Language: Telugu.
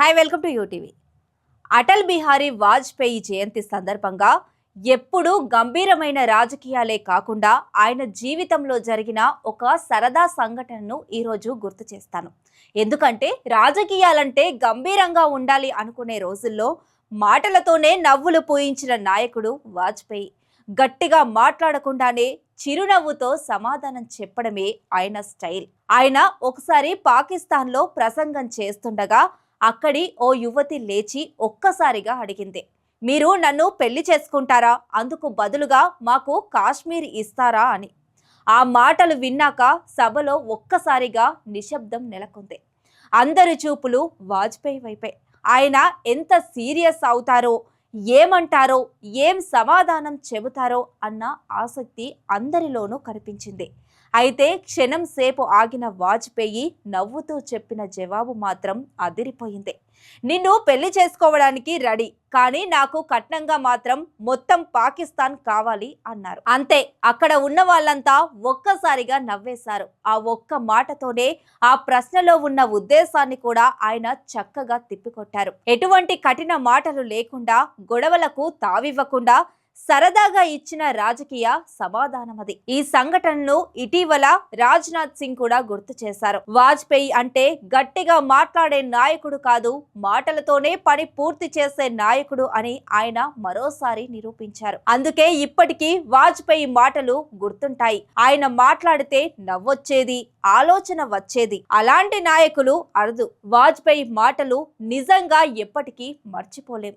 Hi welcome to UTV Atal Bihari Vajpayee జయంతి సందర్భంగా ఎప్పుడూ గంభీరమైన రాజకీయాలే కాకుండా ఆయన జీవితంలో జరిగిన ఒక సరదా సంఘటనను ఈరోజు గుర్తు చేస్తాను. ఎందుకంటే రాజకీయాలంటే గంభీరంగా ఉండాలి అనుకునే రోజుల్లో మాటలతోనే నవ్వులు పూయించిన నాయకుడు వాజ్పేయి. గట్టిగా మాట్లాడకుండానే చిరునవ్వుతో సమాధానం చెప్పడమే ఆయన స్టైల్. ఆయన ఒకసారి పాకిస్తాన్లో ప్రసంగం చేస్తుండగా అక్కడి ఓ యువతి లేచి ఒక్కసారిగా అడిగింది మీరు నన్ను పెళ్ళి చేసుకుంటారా? అందుకు బదులుగా మాకు కాశ్మీర్ ఇస్తారా? అని. ఆ మాటలు విన్నాక సభలో ఒక్కసారిగా నిశ్శబ్దం నెలకొంది. అందరి చూపులు వాజ్పేయి వైపే. ఆయన ఎంత సీరియస్ అవుతారో ఏమంటారో ఏం సమాధానం చెబుతారో అన్న ఆసక్తి అందరిలోనూ కనిపించింది. అయితే క్షణం సేపు ఆగిన వాజ్పేయి నవ్వుతూ చెప్పిన జవాబు మాత్రం అదిరిపోయింది. నిన్ను పెళ్ళి చేసుకోవడానికి రెడీ. కానీ నాకు కట్నంగా మాత్రం మొత్తం పాకిస్తాన్ కావాలి అన్నారు. అంతే అక్కడ ఉన్న వాళ్ళంతా ఒక్కసారిగా నవ్వేశారు. ఆ ఒక్క మాటతోనే ఆ ప్రశ్నలో ఉన్న ఉద్దేశాన్ని కూడా ఆయన చక్కగా తిప్పికొట్టారు. ఎటువంటి కఠిన మాటలు లేకుండా గొడవలకు తావివ్వకుండా సరదాగా ఇచ్చిన రాజకీయ సమాధానమది. ఈ సంఘటనను ఇటీవల రాజ్నాథ్ సింగ్ కూడా గుర్తు చేశారు. వాజ్పేయి అంటే గట్టిగా మాట్లాడే నాయకుడు కాదు మాటలతోనే పని పూర్తి చేసే నాయకుడు అని ఆయన మరోసారి నిరూపించారు. అందుకే ఇప్పటికీ వాజ్పేయి మాటలు గుర్తుంటాయి. ఆయన మాట్లాడితే నవ్వొచ్చేది ఆలోచన వచ్చేది. అలాంటి నాయకులు అరుదు. వాజ్పేయి మాటలు నిజంగా ఎప్పటికీ మర్చిపోలేం.